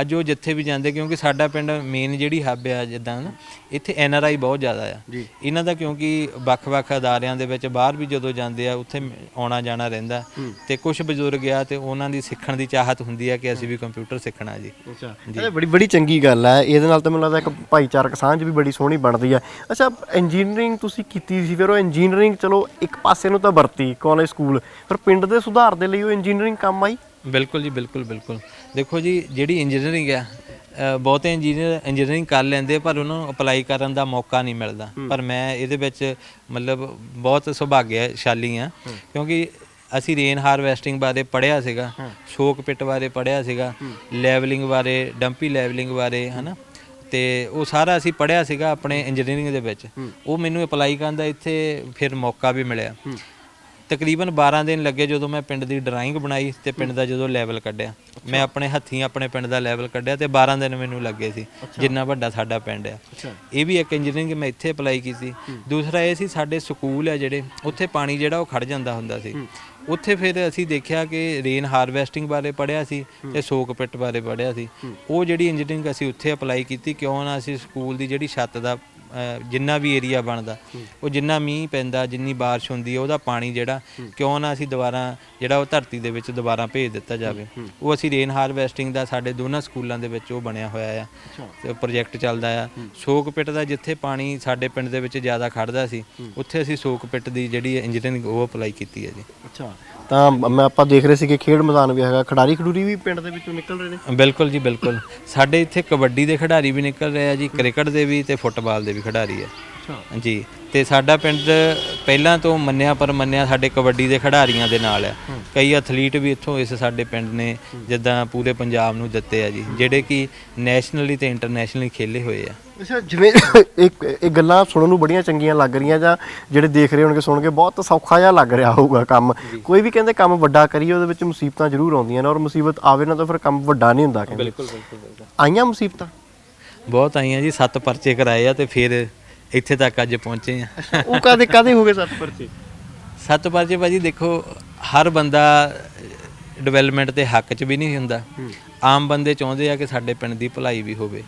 ਅੱਜ ਉਹ ਜਿੱਥੇ ਵੀ ਜਾਂਦੇ ਕਿਉਂਕਿ ਸਾਡਾ ਪਿੰਡ ਮੇਨ ਜਿਹੜੀ ਹੱਬ ਆ ਜਿੱਦਾਂ ਨਾ ਇੱਥੇ ਐਨ ਆਰ ਆਈ ਬਹੁਤ ਜ਼ਿਆਦਾ ਆ। ਜੀ। ਇਹਨਾਂ ਦਾ ਕਿਉਂਕਿ ਵੱਖ-ਵੱਖ ਅਦਾਰਿਆਂ ਦੇ ਵਿੱਚ ਬਾਹਰ ਵੀ ਜਦੋਂ ਜਾਂਦੇ ਆ ਉੱਥੇ ਆਉਣਾ ਜਾਣਾ ਰਹਿੰਦਾ। ਤੇ ਕੁਝ ਬਜ਼ੁਰਗ ਆ ਤੇ ਉਹਨਾਂ ਦੀ ਸਿੱਖਣ ਦੀ ਚਾਹਤ ਹੁੰਦੀ ਆ ਕਿ ਅਸੀਂ ਵੀ ਕੰਪਿਊਟਰ ਸਿੱਖਣਾ ਜੀ। ਅੱਛਾ। ਇਹ ਬੜੀ ਬੜੀ ਚੰਗੀ ਗੱਲ ਹੈ ਇਹਦੇ ਨਾਲ ਤਾਂ ਮੈਨੂੰ ਲੱਗਦਾ ਇੱਕ ਭਾਈਚਾਰਕ ਸਾਂਝ ਵੀ ਬੜੀ ਸੋਹਣੀ ਬਣਦੀ ਹੈ ਅੱਛਾ ਇੰਜੀਨੀਅਰਿੰਗ ਤੁਸੀਂ ਕੀਤੀ ਸੀ ਫਿਰ ਉਹ ਇੰਜੀਨੀਅਰਿੰਗ ਚਲੋ ਇੱਕ ਪਾਸੇ ਨੂੰ ਤਾਂ ਵਰਤੀ ਕਾਲਜ ਸਕੂਲ ਪਰ ਪਿੰਡ ਦੇ ਸੁਧਾਰ ਦੇ ਲਈ ਉਹ ਇੰਜੀਨੀਅਰਿੰਗ ਕੰਮ ਆਈ? ਬਿਲਕੁਲ ਜੀ ਬਿਲਕੁਲ ਬਿਲਕੁਲ। ਦੇਖੋ ਜੀ ਜਿਹੜੀ ਇੰਜੀਨੀਅਰਿੰਗ ਆ ਅ, ਬਹੁਤੇ ਇੰਜੀਨੀਅਰ ਇੰਜੀਨੀਅਰਿੰਗ ਕਰ ਲੈਂਦੇ ਪਰ ਉਹਨਾਂ ਨੂੰ ਅਪਲਾਈ ਕਰਨ ਦਾ ਮੌਕਾ ਨਹੀਂ ਮਿਲਦਾ। ਪਰ ਮੈਂ ਇਹਦੇ ਵਿੱਚ ਮਤਲਬ ਬਹੁਤ ਸੁਭਾਗਿਆਸ਼ਾਲੀ ਆ ਕਿਉਂਕਿ ਅਸੀਂ ਰੇਨ ਹਾਰਵੈਸਟਿੰਗ ਬਾਰੇ ਪੜ੍ਹਿਆ ਸੀਗਾ ਸ਼ੋਕ ਪਿਟ ਬਾਰੇ ਪੜ੍ਹਿਆ ਸੀਗਾ ਲੈਵਲਿੰਗ ਬਾਰੇ ਡੰਪੀ ਲੈਵਲਿੰਗ ਬਾਰੇ ਹਨਾ? ਤੇ ਉਹ ਸਾਰਾ ਅਸੀਂ ਪੜ੍ਹਿਆ ਸੀਗਾ ਆਪਣੇ ਇੰਜੀਨੀਅਰਿੰਗ ਦੇ ਵਿੱਚ। ਉਹ ਮੈਨੂੰ ਅਪਲਾਈ ਕਰਨ ਦਾ ਇੱਥੇ ਫਿਰ ਮੌਕਾ ਵੀ ਮਿਲਿਆ। ਤਕਰੀਬਨ 12 ਦਿਨ ਲੱਗੇ ਜਦੋਂ ਮੈਂ ਪਿੰਡ ਦੀ ਡਰਾਇੰਗ ਬਣਾਈ ਤੇ ਪਿੰਡ ਦਾ ਜਦੋਂ ਲੈਵਲ ਕੱਢਿਆ। ਮੈਂ ਆਪਣੇ ਹੱਥੀਂ ਆਪਣੇ ਪਿੰਡ ਦਾ ਲੈਵਲ ਕੱਢਿਆ ਤੇ 12 ਦਿਨ ਮੈਨੂੰ ਲੱਗੇ ਸੀ ਜਿੰਨਾ ਵੱਡਾ ਸਾਡਾ ਪਿੰਡ ਆ। ਇਹ ਵੀ ਇੱਕ ਇੰਜੀਨੀਅਰਿੰਗ ਮੈਂ ਇੱਥੇ ਅਪਲਾਈ ਕੀਤੀ। ਦੂਸਰਾ ਇਹ ਸੀ ਸਾਡੇ ਸਕੂਲ ਆ ਜਿਹੜੇ ਉੱਥੇ ਪਾਣੀ ਜਿਹੜਾ ਉਹ ਖੜ ਜਾਂਦਾ ਹੁੰਦਾ ਸੀ। ਉੱਥੇ ਫਿਰ ਅਸੀਂ ਦੇਖਿਆ ਕਿ ਰੇਨ ਹਾਰਵੈਸਟਿੰਗ ਬਾਰੇ ਪੜਿਆ ਸੀ ਤੇ ਸੋਕ ਪਿੱਟ ਬਾਰੇ ਪੜਿਆ ਸੀ। ਉਹ ਜਿਹੜੀ ਇੰਜੀਨੀਅਰਿੰਗ ਅਸੀਂ ਉੱਥੇ ਅਪਲਾਈ ਕੀਤੀ ਕਿਉਂ ਨਾ ਅਸੀਂ ਸਕੂਲ ਦੀ ਜਿਹੜੀ ਛੱਤ ਦਾ ਜਿੰਨਾ ਵੀ ਏਰੀਆ ਬਣਦਾ ਉਹ ਜਿੰਨਾ ਮੀਂਹ ਪੈਂਦਾ ਜਿੰਨੀ ਬਾਰਿਸ਼ ਹੁੰਦੀ ਹੈ ਉਹਦਾ ਪਾਣੀ ਜਿਹੜਾ ਕਿਉਂ ਨਾ ਅਸੀਂ ਦੁਬਾਰਾ ਜਿਹੜਾ ਉਹ ਧਰਤੀ ਦੇ ਵਿੱਚ ਦੁਬਾਰਾ ਭੇਜ ਦਿੱਤਾ ਜਾਵੇ। ਉਹ ਅਸੀਂ ਰੇਨ ਹਾਰਵੈਸਟਿੰਗ ਦਾ ਸਾਡੇ ਦੋਨਾਂ ਸਕੂਲਾਂ ਦੇ ਵਿੱਚ ਉਹ ਬਣਿਆ ਹੋਇਆ ਆ। ਤੇ ਪ੍ਰੋਜੈਕਟ ਚੱਲਦਾ ਆ। ਸੋਕ ਪਿੱਟ ਦਾ ਜਿੱਥੇ ਪਾਣੀ ਸਾਡੇ ਪਿੰਡ ਦੇ ਵਿੱਚ ਜ਼ਿਆਦਾ ਖੜਦਾ ਸੀ ਉੱਥੇ ਅਸੀਂ ਸੋਕ ਪਿੱਟ ਦੀ ਜਿਹੜੀ ਇੰਜੀਨੀਅਰਿੰਗ ਉਹ ਅਪਲਾਈ ਕੀਤੀ ਹੈ ਜੀ। ਅੱਛਾ। ਤਾਂ ਮੈਂ ਆਪਾਂ ਦੇਖ ਰਹੇ ਸੀ ਕਿ ਖੇਡ ਮੈਦਾਨ ਵੀ ਹੈਗਾ, ਖਿਡਾਰੀ ਖਡੂਰੀ ਵੀ ਪਿੰਡ ਦੇ ਵਿੱਚੋਂ ਨਿਕਲ ਰਹੇ ਨੇ। ਬਿਲਕੁਲ ਜੀ, ਬਿਲਕੁਲ। ਸਾਡੇ ਇੱਥੇ ਕਬੱਡੀ ਦੇ ਖਿਡਾਰੀ ਵੀ ਨਿਕਲ ਰਹੇ ਆ ਜੀ, ਕ੍ਰਿਕਟ ਦੇ ਵੀ ਤੇ ਫੁੱਟਬਾਲ ਦੇ ਵੀ ਖਿਡਾਰੀ ਆ। ਜੀ ਤੇ ਸਾਡਾ ਪਿੰਡ ਪਹਿਲਾਂ ਤੋਂ ਮੰਨਿਆ ਪਰ ਮੰਨਿਆ ਸਾਡੇ ਕਬੱਡੀ ਦੇ ਖਿਡਾਰੀਆਂ ਦੇ ਨਾਲ ਆ। ਕਈ ਐਥਲੀਟ ਵੀ ਇੱਥੋਂ ਇਸ ਸਾਡੇ ਪਿੰਡ ਨੇ ਜਿੱਦਾਂ ਪੂਰੇ ਪੰਜਾਬ ਨੂੰ ਦਿੱਤੇ ਆ ਜੀ ਜਿਹੜੇ ਕਿ ਨੈਸ਼ਨਲੀ ਤੇ ਇੰਟਰਨੈਸ਼ਨਲੀ ਖੇਲੇ ਹੋਏ ਆ। ਅੱਛਾ ਜਿਵੇਂ ਇੱਕ ਇਹ ਗੱਲਾਂ ਸੁਣਨ ਨੂੰ ਬੜੀਆਂ ਚੰਗੀਆਂ ਲੱਗ ਰਹੀਆਂ ਜਾਂ ਜਿਹੜੇ ਦੇਖ ਰਹੇ ਹੋਣਗੇ ਸੁਣ ਕੇ ਬਹੁਤ ਸੌਖਾ ਜਿਹਾ ਲੱਗ ਰਿਹਾ ਹੋਊਗਾ ਕੰਮ। ਕੋਈ ਵੀ ਕਹਿੰਦੇ ਕੰਮ ਵੱਡਾ ਕਰੀਏ ਉਹਦੇ ਵਿੱਚ ਮੁਸੀਬਤਾਂ ਜ਼ਰੂਰ ਆਉਂਦੀਆਂ ਨੇ ਔਰ ਮੁਸੀਬਤ ਆਵੇ ਨਾ ਤਾਂ ਫਿਰ ਕੰਮ ਵੱਡਾ ਨਹੀਂ ਹੁੰਦਾ ਕਹਿੰਦੇ। ਬਿਲਕੁਲ ਬਿਲਕੁਲ ਬਿਲਕੁਲ। ਆਈਆਂ ਮੁਸੀਬਤਾਂ? ਬਹੁਤ ਆਈਆਂ ਜੀ ਸੱਤ ਪਰਚੇ ਕਰਾਏ ਆ ਤੇ ਫਿਰ ਇੱਥੇ ਤੱਕ ਅੱਜ ਪਹੁੰਚੇ ਆ ਉਹ ਕਾਦੇ ਕਾਦੇ ਹੋ ਗਏ ਸੱਤ ਪਰਚੇ? ਸੱਤ ਪਰਚੇ ਭਾਜੀ ਦੇਖੋ ਹਰ ਬੰਦਾ ਡਿਵੈਲਪਮੈਂਟ ਦੇ ਹੱਕ 'ਚ ਵੀ ਨਹੀਂ ਹੁੰਦਾ। ਆਮ ਬੰਦੇ ਚਾਹੁੰਦੇ ਆ ਕਿ ਸਾਡੇ ਪਿੰਡ ਦੀ ਭਲਾਈ ਵੀ ਹੋਵੇ।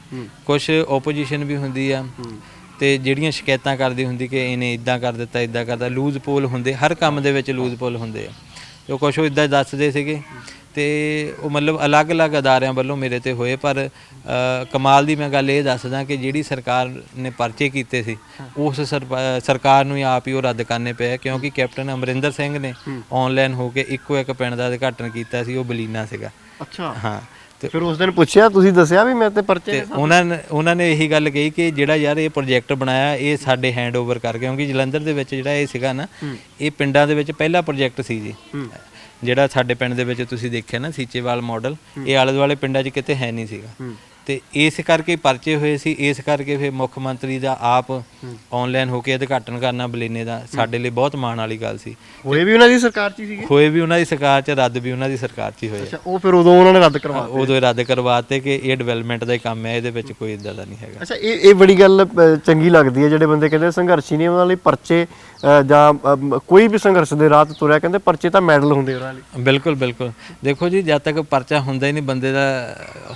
ਕੁਝ ਓਪੋਜੀਸ਼ਨ ਵੀ ਹੁੰਦੀ ਆ। ਤੇ ਜਿਹੜੀਆਂ ਸ਼ਿਕਾਇਤਾਂ ਕਰਦੀ ਹੁੰਦੀ ਕਿ ਇਹਨੇ ਇਦਾਂ ਕਰ ਦਿੱਤਾ ਇਦਾਂ ਕਰਦਾ ਲੂਜ਼ ਪੋਲ ਹੁੰਦੇ ਹਰ ਕੰਮ ਦੇ ਵਿੱਚ ਲੂਜ਼ ਪੋਲ ਹੁੰਦੇ ਆ। ਉਹ ਕੁਝ ਉਹ ਇਦਾਂ ਦੱਸਦੇ ਸੀਗੇ। ਤੇ ਉਹ ਮਤਲਬ ਅਲੱਗ-ਅਲੱਗ ਅਦਾਰਿਆਂ ਵੱਲੋਂ ਮੇਰੇ ਤੇ ਹੋਏ ਪਰ ਕਮਾਲ ਦੀ ਮੈਂ ਗੱਲ ਇਹ ਦੱਸਦਾ ਕਿ ਜਿਹੜੀ ਸਰਕਾਰ ਨੇ ਪਰਚੇ ਕੀਤੇ ਸੀ ਉਸ ਸਰਕਾਰ ਨੂੰ ਹੀ ਆਪ ਹੀ ਉਹ ਰੱਦ ਕਰਨੇ ਪਏ ਕਿਉਂਕਿ ਕੈਪਟਨ ਅਮਰਿੰਦਰ ਸਿੰਘ ਨੇ ਆਨਲਾਈਨ ਹੋ ਕੇ ਇੱਕੋ ਇੱਕ ਪਿੰਡ ਦਾ ਉਦਘਾਟਨ ਕੀਤਾ ਸੀ ਉਹ ਬਲੀਨਾ ਸੀਗਾ। ਅੱਛਾ। ਹਾਂ। ਫਿਰ ਉਸ ਦਿਨ ਪੁੱਛਿਆ ਤੁਸੀਂ ਦੱਸਿਆ ਵੀ ਮੇਰੇ ਤੇ ਪਰਚੇ ਤੇ ਉਹਨਾਂ ਨੇ ਉਹਨਾਂ ਨੇ ਇਹੀ ਗੱਲ ਕਹੀ ਕਿ ਜਿਹੜਾ ਯਾਰ ਇਹ ਪ੍ਰੋਜੈਕਟ ਬਣਾਇਆ ਇਹ ਸਾਡੇ ਹੈਂਡਓਵਰ ਕਰ ਕਿਉਂਕਿ ਜਲੰਧਰ ਦੇ ਵਿੱਚ ਜਿਹੜਾ ਇਹ ਸੀਗਾ ਨਾ ਇਹ ਪਿੰਡਾਂ ਦੇ ਵਿੱਚ ਪਹਿਲਾ ਪ੍ਰੋਜੈਕਟ ਸੀ ਜੀ। ਜਿਹੜਾ ਸਾਡੇ ਪਿੰਡ ਦੇ ਵਿੱਚ ਤੁਸੀਂ ਦੇਖਿਆ ਨਾ ਸੀਚੇਵਾਲ ਮਾਡਲ ਇਹ ਆਲੇ ਦੁਆਲੇ ਪਿੰਡਾਂ 'ਚ ਕਿਤੇ ਹੈ ਨਹੀਂ ਸੀਗਾ। ਤੇ ਇਸ ਕਰਕੇ ਪਰਚੇ ਹੋਏ ਸੀ ਇਸ ਕਰਕੇ ਫਿਰ ਮੁੱਖ ਮੰਤਰੀ ਦਾ ਆਪ ਆਨਲਾਈਨ ਹੋ ਕੇ ਉਦਘਾਟਨ ਕਰਨਾ ਬਲੀਨੇ ਦਾ ਸਾਡੇ ਲਈ ਬਹੁਤ ਮਾਣ ਵਾਲੀ ਗੱਲ ਸੀ। ਹੋਏ ਵੀ ਉਹਨਾਂ ਦੀ ਸਰਕਾਰ ਚ ਹੀ ਸੀਗੇ? ਹੋਏ ਵੀ ਉਹਨਾਂ ਦੀ ਸਰਕਾਰ 'ਚ ਰੱਦ ਵੀ ਉਹਨਾਂ ਦੀ ਸਰਕਾਰ 'ਚ ਹੀ ਹੋਏ ਅੱਛਾ ਉਹ ਫਿਰ ਉਦੋਂ ਉਹਨਾਂ ਨੇ ਰੱਦ ਕਰਵਾ ਉਦੋਂ ਹੀ ਰੱਦ ਕਰਵਾਤੇ ਕਿ ਇਹ ਡਿਵੈਲਪਮੈਂਟ ਦਾ ਹੀ ਕੰਮ ਹੈ ਇਹਦੇ ਵਿੱਚ ਕੋਈ ਇਦਾਂ ਦਾ ਨਹੀਂ ਹੈਗਾ। ਅੱਛਾ ਇਹ ਇਹ ਬੜੀ ਗੱਲ ਚੰਗੀ ਲੱਗਦੀ ਹੈ ਜਿਹੜੇ ਬੰਦੇ ਕਹਿੰਦੇ ਸੰਘਰਸ਼ੀ ਨਹੀਂ ਉਹਨਾਂ ਲਈ ਪਰਚੇ ਜਾਂ ਕੋਈ ਵੀ ਸੰਘਰਸ਼ ਦੇ ਰਾਹ ਤੇ ਤੁਰਿਆ ਕਹਿੰਦੇ ਪਰਚੇ ਤਾਂ ਮੈਡਲ ਹੁੰਦੇ ਉਹਨਾਂ ਲਈ। ਬਿਲਕੁਲ ਬਿਲਕੁਲ। ਦੇਖੋ ਜੀ ਜਦ ਤੱਕ ਪਰਚਾ ਹੁੰਦਾ ਹੀ ਨਹੀਂ ਬੰਦੇ ਦਾ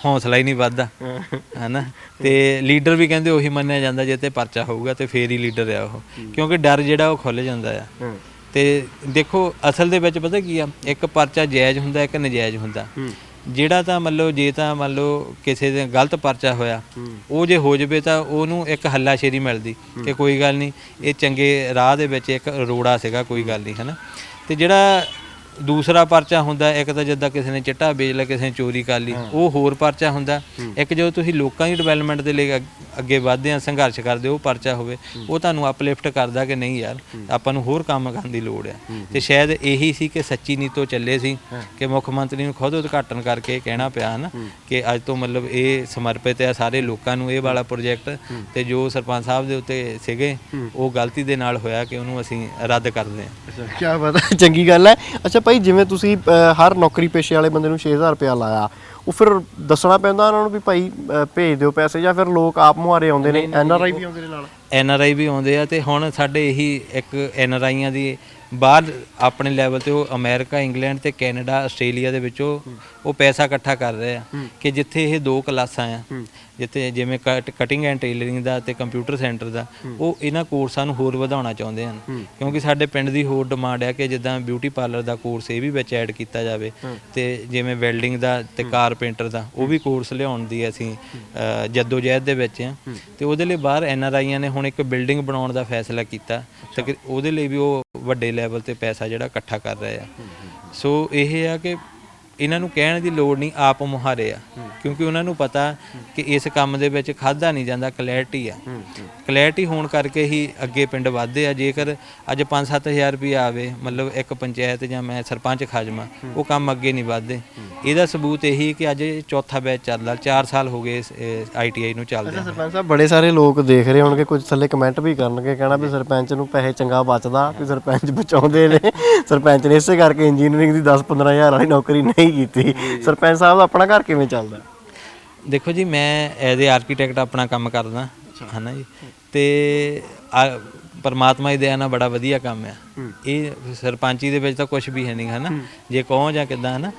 ਹੌਸਲਾ ਹੀ ਨਹੀਂ ਵੱਧਦਾ ਹੈਨਾ? ਤੇ ਲੀਡਰ ਵੀ ਕਹਿੰਦੇ ਉਹੀ ਮੰਨਿਆ ਜਾਂਦਾ ਜੇ ਤੇ ਪਰਚਾ ਹੋਊਗਾ ਤੇ ਫੇਰ ਹੀ ਲੀਡਰ ਆ ਉਹ। ਕਿਉਂਕਿ ਡਰ ਜਿਹੜਾ ਉਹ ਖੁੱਲ ਜਾਂਦਾ ਆ। ਤੇ ਦੇਖੋ ਅਸਲ ਦੇ ਵਿੱਚ ਪਤਾ ਕੀ ਆ? ਇੱਕ ਪਰਚਾ ਜਾਇਜ਼ ਹੁੰਦਾ ਇੱਕ ਨਜਾਇਜ਼ ਹੁੰਦਾ। ਜਿਹੜਾ ਤਾਂ ਮੰਨ ਲਓ ਜੇ ਤਾਂ ਮੰਨ ਲਓ ਕਿਸੇ ਦੇ ਗਲਤ ਪਰਚਾ ਹੋਇਆ ਉਹ ਜੇ ਹੋ ਜਵੇ ਤਾਂ ਉਹਨੂੰ ਇੱਕ ਹੱਲਾਸ਼ੇਰੀ ਮਿਲਦੀ ਕਿ ਕੋਈ ਗੱਲ ਨਹੀਂ ਇਹ ਚੰਗੇ ਰਾਹ ਦੇ ਵਿੱਚ ਇੱਕ ਰੋੜਾ ਸੀਗਾ ਕੋਈ ਗੱਲ ਨਹੀਂ ਹਨਾ। ਤੇ ਜਿਹੜਾ ਦੂਸਰਾ ਪਰਚਾ ਹੁੰਦਾ ਇੱਕ ਤਾਂ ਜਿੱਦਾਂ ਕਿਸੇ ਨੇ ਚਿੱਟਾ ਵੇਚ ਲਿਆ ਕਿਸੇ ਨੇ ਚੋਰੀ ਕਰ ਲਈ ਉਹ ਹੋਰ ਪਰਚਾ ਹੁੰਦਾ। ਇੱਕ ਜਦੋਂ ਤੁਸੀਂ ਲੋਕਾਂ ਦੀ ਡਿਵੈਲਪਮੈਂਟ ਦੇ ਲਈ ਅੱਗ- ਵਧਦੇ ਆ ਸੰਘਰਸ਼ ਕਰਦੇ ਹੋ, ਉਹ ਪਰਚਾ ਹੋਵੇ ਉਹ ਤੁਹਾਨੂੰ ਅਪਲਿਫਟ ਕਰਦਾ ਕਿ ਨਹੀਂ ਯਾਰ? ਆਪਾਂ ਨੂੰ ਹੋਰ ਕੰਮ ਕਰਨ ਦੀ ਲੋੜ ਆ ਤੇ ਸ਼ਾਇਦ ਇਹੀ ਸੀ ਕਿ ਸੱਚੀ ਨੀਤੋਂ ਚੱਲੇ ਸੀ ਕਿ ਮੁੱਖ ਮੰਤਰੀ ਨੂੰ ਖੁਦ ਉਦਘਾਟਨ ਕਰਕੇ ਕਹਿਣਾ ਪਿਆ ਹਨਾ ਕਿ ਅੱਜ ਤੋਂ ਮਤਲਬ ਇਹ ਸਮਰਪਿਤ ਹੈ ਸਾਰੇ ਲੋਕਾਂ ਨੂੰ ਇਹ ਵਾਲਾ ਪ੍ਰੋਜੈਕਟ ਤੇ ਜੋ ਸਰਪੰਚ ਸਾਹਿਬ ਦੇ ਉੱਤੇ ਸੀਗੇ ਉਹ ਗਲਤੀ ਦੇ ਨਾਲ ਹੋਇਆ ਕਿ ਉਹਨੂੰ ਅਸੀਂ ਰੱਦ ਕਰਦੇ ਹਾਂ। ਅੱਛਾ ਕੀ ਪਤਾ ਚੰਗੀ ਗੱਲ ਹੈ। ਅੱਛਾ ਭਾਈ ਜਿਵੇਂ ਤੁਸੀਂ ਹਰ ਨੌਕਰੀ ਪੇਸ਼ੇ ਵਾਲੇ ਬੰਦੇ ਨੂੰ 6000 ਰੁਪਇਆ ਲਾਇਆ ਉਹ ਫਿਰ ਦੱਸਣਾ ਪੈਂਦਾ ਉਹਨਾਂ ਨੂੰ ਵੀ ਭਾਈ ਅ, ਭੇਜ ਦਿਓ ਪੈਸੇ ਜਾਂ ਫਿਰ ਲੋਕ ਆਪ ਮੁਹਾਰੇ ਆਉਂਦੇ ਨੇ ਐਨ ਆਰ ਆਈ ਵੀ ਆਉਂਦੇ ਨੇ ਨਾਲ। ਐਨ ਆਰ ਆਈ ਵੀ ਆਉਂਦੇ ਆ ਤੇ ਹੁਣ ਸਾਡੇ ਇਹੀ ਇੱਕ ਐਨ ਆਰ ਆਈਆਂ ਦੀ ਬਾਹਰ ਆਪਣੇ ਲੈਵਲ ਤੇ ਉਹ ਅਮਰੀਕਾ ਇੰਗਲੈਂਡ ਤੇ ਕੈਨੇਡਾ ਆਸਟ੍ਰੇਲੀਆ ਦੇ ਵਿੱਚੋਂ ਉਹ ਪੈਸਾ ਇਕੱਠਾ ਕਰ ਰਹੇ ਆ ਕਿ ਜਿੱਥੇ ਇਹ ਦੋ ਕਲਾਸਾਂ ਆ। ਜਿੱਥੇ ਜਿਵੇਂ ਕਟਿੰਗ ਐਂਡ ਟੇਲਰਿੰਗ ਦਾ ਤੇ ਕੰਪਿਊਟਰ ਸੈਂਟਰ ਦਾ ਉਹ ਇਹਨਾਂ ਕੋਰਸਾਂ ਨੂੰ ਹੋਰ ਵਧਾਉਣਾ ਚਾਹੁੰਦੇ ਹਨ। ਕਿਉਂਕਿ ਸਾਡੇ ਪਿੰਡ ਦੀ ਹੋਰ ਡਿਮਾਂਡ ਹੈ ਕਿ ਜਿੱਦਾਂ ਬਿਊਟੀ ਪਾਰਲਰ ਦਾ ਕੋਰਸ ਇਹ ਵੀ ਵਿੱਚ ਐਡ ਕੀਤਾ ਜਾਵੇ ਤੇ ਜਿਵੇਂ ਵੈਲਡਿੰਗ ਦਾ ਤੇ ਕਾਰਪੈਂਟਰ ਦਾ ਉਹ ਵੀ ਕੋਰਸ ਲਿਆਉਣ ਦੀ ਅਸੀਂ ਅ, ਜਹਿਦ ਦੇ ਵਿੱਚ ਆ ਤੇ ਉਹਦੇ ਲਈ ਬਾਹਰ ਐਨ ਆਰ ਆਈਆਂ ਨੇ ਹੁਣ ਇੱਕ ਬਿਲਡਿੰਗ ਬਣਾਉਣ ਦਾ ਫੈਸਲਾ ਕੀਤਾ ਤੇ ਉਹਦੇ ਲਈ ਵੀ ਉਹ ਵੱਡੇ ਲੈਵਲ ਤੇ ਪੈਸਾ ਜਿਹੜਾ ਇਕੱਠਾ ਕਰ ਰਹੇ ਆ। ਸੋ ਇਹ ਆ ਕਿ ਇਹਨਾਂ ਨੂੰ ਕਹਿਣ ਦੀ ਲੋੜ ਨਹੀਂ ਆਪ ਮੁਹਾਰੇ ਆ। ਕਿਉਂਕਿ ਉਹਨਾਂ ਨੂੰ ਪਤਾ ਕਿ ਇਸ ਕੰਮ ਦੇ ਵਿੱਚ ਖਾਦਾ ਨਹੀਂ ਜਾਂਦਾ ਕਲੈਰਿਟੀ ਆ। ਕਲੈਰਿਟੀ ਹੋਣ ਕਰਕੇ ਹੀ ਅੱਗੇ ਪਿੰਡ ਵਧਦੇ ਆ। ਜੇਕਰ ਅੱਜ 5-7000 ਰੁਪਏ ਆਵੇ ਮਤਲਬ ਇੱਕ ਪੰਚਾਇਤ ਜਾਂ ਮੈਂ ਸਰਪੰਚ ਖਾਜਮਾ ਉਹ ਕੰਮ ਅੱਗੇ ਨਹੀਂ ਵਧਦੇ। ਇਹਦਾ ਸਬੂਤ ਇਹੀ ਕਿ ਅੱਜ ਚੌਥਾ ਬੈਚ ਚੱਲਦਾ 4 ਸਾਲ ਹੋ ਗਏ ਇਸ ਆਈਟੀਆਈ ਨੂੰ ਚੱਲਦੇ ਸਰਪੰਚ ਸਾਹਿਬ ਬੜੇ ਸਾਰੇ ਲੋਕ ਦੇਖ ਰਹੇ ਹੋਣਗੇ ਕੁਝ ਥੱਲੇ ਕਮੈਂਟ ਵੀ ਕਰਨਗੇ ਕਹਿਣਾ ਵੀ ਸਰਪੰਚ ਨੂੰ ਪੈਸੇ ਚੰਗਾ ਬਚਦਾ ਵੀ ਸਰਪੰਚ ਬਚਾਉਂਦੇ ਨੇ। ਸਰਪੰਚ ਨੇ ਇਸੇ ਕਰਕੇ ਇੰਜੀਨੀਅਰਿੰਗ ਦੀ 10 ਹਜ਼ਾਰ ਵਾਲੀ ਨੌਕਰੀ ਨਹੀਂ ਕੀਤੀ। ਸਰਪੰਚ ਸਾਹਿਬ ਦਾ ਆਪਣਾ ਘਰ ਕਿਵੇਂ ਚੱਲਦਾ? ਦੇਖੋ ਜੀ ਮੈਂ ਐਜ਼ ਅ ਆਰਕੀਟੈਕਟ ਆਪਣਾ ਕੰਮ ਕਰਦਾ ਹਨਾ ਜੀ। ਤੇ ਆ- ਪਰਮਾਤਮਾ ਦੀ ਦਇਆ ਨਾਲ ਬੜਾ ਵਧੀਆ ਕੰਮ ਆ। ਇਹ ਸਰਪੰਚੀ ਦੇ ਵਿੱਚ ਤਾਂ ਕੁਝ ਵੀ ਹੈ ਨਹੀਂ ਹਨਾ। ਜੇ ਕਹੋ ਜਾਂ ਕਿਦਾਂ ਹਨਾ।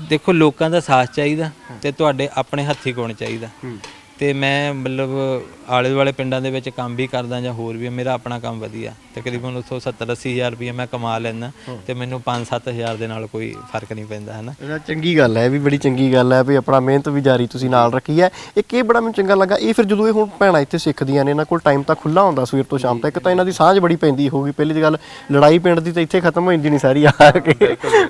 ਦੇਖੋ ਲੋਕਾਂ ਦਾ ਸਾਥ ਚਾਹੀਦਾ ਤੇ ਤੁਹਾਡੇ ਆਪਣੇ ਹੱਥੀ ਗੁਣ ਚਾਹੀਦਾ। ਤੇ ਮੈਂ ਮਤਲਬ ਆਲੇ ਦੁਆਲੇ ਪਿੰਡਾਂ ਦੇ ਵਿੱਚ ਕੰਮ ਵੀ ਕਰਦਾ ਜਾਂ ਹੋਰ ਵੀ ਮੇਰਾ ਆਪਣਾ ਕੰਮ ਵਧੀਆ। ਤਕਰੀਬਨ ਉੱਥੋਂ 70 80000 ਰੁਪਏ ਮੈਂ ਕਮਾ ਲੈਂਦਾ ਤੇ ਮੈਨੂੰ 5-7000 ਦੇ ਨਾਲ ਕੋਈ ਫ਼ਰਕ ਨਹੀਂ ਪੈਂਦਾ ਹਨਾ? ਇਹ ਚੰਗੀ ਗੱਲ ਹੈ ਇਹ ਵੀ ਬੜੀ ਚੰਗੀ ਗੱਲ ਹੈ ਵੀ ਆਪਣਾ ਮਿਹਨਤ ਵੀ ਜਾਰੀ ਤੁਸੀਂ ਨਾਲ ਰੱਖੀ ਹੈ। ਇੱਕ ਇਹ ਬੜਾ ਮੈਨੂੰ ਚੰਗਾ ਲੱਗਾ ਇਹ ਫਿਰ ਜਦੋਂ ਇਹ ਹੁਣ ਭੈਣਾਂ ਇੱਥੇ ਸਿੱਖਦੀਆਂ ਨੇ ਇਹਨਾਂ ਕੋਲ ਟਾਈਮ ਤਾਂ ਖੁੱਲਾ ਹੁੰਦਾ ਸਵੇਰ ਤੋਂ ਸ਼ਾਮ ਤੱਕ ਤਾਂ ਇਹਨਾਂ ਦੀ ਸਾਂਝ ਬੜੀ ਪੈਂਦੀ ਹੋਊਗੀ। ਪਹਿਲੀ ਤਾਂ ਗੱਲ ਲੜਾਈ ਪਿੰਡ ਦੀ ਤਾਂ ਇੱਥੇ ਖਤਮ ਹੋ ਜਾਂਦੀ ਨਹੀਂ ਸਾਰੀ ਆ ਕੇ।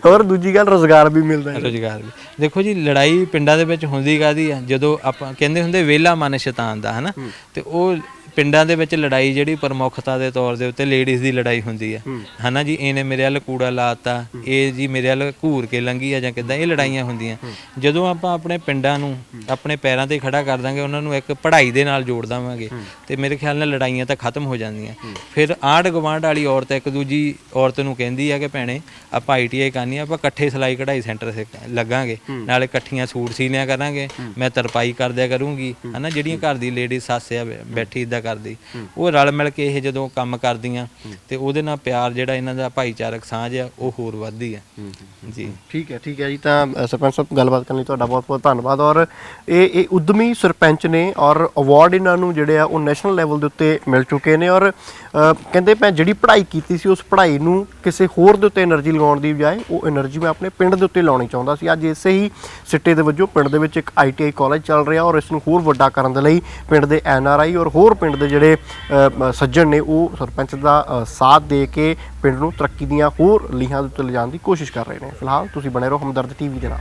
ਹੋਰ ਦੂਜੀ ਗੱਲ ਰੋਜ਼ਗਾਰ ਵੀ ਮਿਲਦਾ ਹੈ। ਰੁਜ਼ਗਾਰ ਵੀ। ਦੇਖੋ ਜੀ ਲੜਾਈ ਪਿੰਡਾਂ ਦੇ ਵਿੱਚ ਹੁੰਦੀ ਕਾਦੀ ਆ? ਜਦੋਂ ਆਪਾਂ ਕਹਿੰਦੇ ਹੁੰਦੇ ਵਿਹਲਾ ਮਨ ਸ਼ੈਤਾਨ ਦਾ ਹਨਾ? ਤੇ ਉਹ ਪਿੰਡਾਂ ਦੇ ਵਿੱਚ ਲੜਾਈ ਜਿਹੜੀ ਪ੍ਰਮੁੱਖਤਾ ਦੇ ਤੌਰ ਦੇ ਉੱਤੇ ਲੇਡੀਜ਼ ਦੀ ਲੜਾਈ ਹੁੰਦੀ ਆ ਹਨਾ ਜੀ? ਇਹਨੇ ਮੇਰੇ ਵੱਲ ਕੂੜਾ ਲਾਤਾ ਇਹ ਜੀ ਮੇਰੇ ਵੱਲ ਘੂਰ ਕੇ ਲੰਗੀ ਆ ਜਾਂ ਕਿਦਾਂ ਇਹ ਲੜਾਈਆਂ ਹੁੰਦੀਆਂ। ਜਦੋਂ ਆਪਾਂ ਆਪਣੇ ਪਿੰਡਾਂ ਨੂੰ ਆਪਣੇ ਪੈਰਾਂ ਤੇ ਖੜਾ ਕਰ ਦਾਂਗੇ ਉਹਨਾਂ ਨੂੰ ਇੱਕ ਪੜ੍ਹਾਈ ਦੇ ਨਾਲ ਜੋੜ ਦਾਵਾਂਗੇ ਤੇ ਮੇਰੇ ਖਿਆਲ ਨਾਲ ਲੜਾਈਆਂ ਤਾਂ ਖਤਮ ਹੋ ਜਾਂਦੀਆਂ। ਫਿਰ ਆਂਢ ਗੁਆਂਢ ਵਾਲੀ ਔਰਤ ਇੱਕ ਦੂਜੀ ਔਰਤ ਨੂੰ ਕਹਿੰਦੀ ਆ ਕਿ ਭੈਣੇ ਆਪਾਂ ਆਈਟੀਆਈ ਕਰਨੀ ਆ ਆਪਾਂ ਇਕੱਠੇ ਸਿਲਾਈ ਕਢਾਈ ਸੈਂਟਰ ਲੱਗਾਂਗੇ। ਨਾਲੇ ਇਕੱਠੀਆਂ ਸੂਟ ਸੀਨਿਆ ਕਰਾਂਗੇ ਮੈਂ ਤਰਪਾਈ ਕਰਦਿਆ ਕਰੂੰਗੀ। ਹਨਾ ਜਿਹੜੀਆਂ ਘਰ ਦੀ ਲੇਡੀ ਸੱਸ ਆ ਬੈਠੀ ਇਦਾਂ ਕਰਦੀ। ਉਹ ਰਲ ਮਿਲ ਕੇ ਇਹ ਜਦੋਂ ਕੰਮ ਕਰਦੀਆਂ ਤੇ ਉਹਦੇ ਨਾਲ ਪਿਆਰ ਜਿਹੜਾ ਇਹਨਾਂ ਦਾ ਭਾਈਚਾਰਕ ਸਾਂਝ ਆ ਉਹ ਹੋਰ ਵੱਧਦੀ ਹੈ ਜੀ। ਠੀਕ ਹੈ ਠੀਕ ਹੈ ਜੀ ਤਾਂ ਸਰਪੰਚ ਸਾਹਿਬ ਗੱਲਬਾਤ ਕਰਨ ਲਈ ਤੁਹਾਡਾ ਬਹੁਤ ਬਹੁਤ ਧੰਨਵਾਦ। ਔਰ ਇਹ ਇਹ ਉਦਮੀ ਸਰਪੰਚ ਨੇ ਔਰ ਅਵਾਰਡ ਇਹਨਾਂ ਨੂੰ ਜਿਹੜੇ ਆ ਉਹ ਨੈਸ਼ਨਲ ਲੈਵਲ ਦੇ ਉੱਤੇ ਮਿਲ ਚੁੱਕੇ ਨੇ। ਔਰ ਕਹਿੰਦੇ ਮੈਂ ਜਿਹੜੀ ਪੜ੍ਹਾਈ ਕੀਤੀ ਸੀ ਉਸ ਪੜ੍ਹਾਈ ਨੂੰ ਕਿਸੇ ਹੋਰ ਦੇ ਉੱਤੇ એનર્ਜੀ ਲਗਾਉਣ ਦੀ ਬਜਾਏ ਉਹ એનર્ਜੀ ਮੈਂ ਆਪਣੇ ਪਿੰਡ ਦੇ ਉੱਤੇ ਲਾਉਣੀ ਚਾਹੁੰਦਾ ਸੀ। ਅੱਜ ਇਸੇ ਹੀ ਸਿੱਟੇ ਦੇ ਵਜੋਂ ਪਿੰਡ ਦੇ ਵਿੱਚ ਇੱਕ ਆਈਟੀਆਈ ਕਾਲਜ ਚੱਲ ਰਿਹਾ ਔਰ ਇਸ ਨੂੰ ਹੋਰ ਵੱਡਾ ਕਰਨ ਦੇ ਲਈ ਪਿੰਡ ਦੇ ਐਨਆਰਆਈ ਔਰ ਹੋਰ ਪਿੰਡ ਦੇ ਜਿਹੜੇ ਸੱਜਣ ਨੇ ਉਹ ਸਰਪੰਚ ਦਾ ਸਾਥ ਦੇ ਕੇ ਪਿੰਡ ਨੂੰ ਤਰੱਕੀ ਦੀਆਂ ਹੋਰ ਲੀਹਾਂ ਦੇ ਉੱਤੇ ਲਿਜਾਣ ਦੀ ਕੋਸ਼ਿਸ਼ ਕਰ ਰਹੇ ਨੇ। ਫਿਲਹਾਲ ਤੁਸੀਂ ਬਣੇ ਰਹੋ ਹਮਦਰਦ ਟੀਵੀ ਦੇ ਨਾਲ।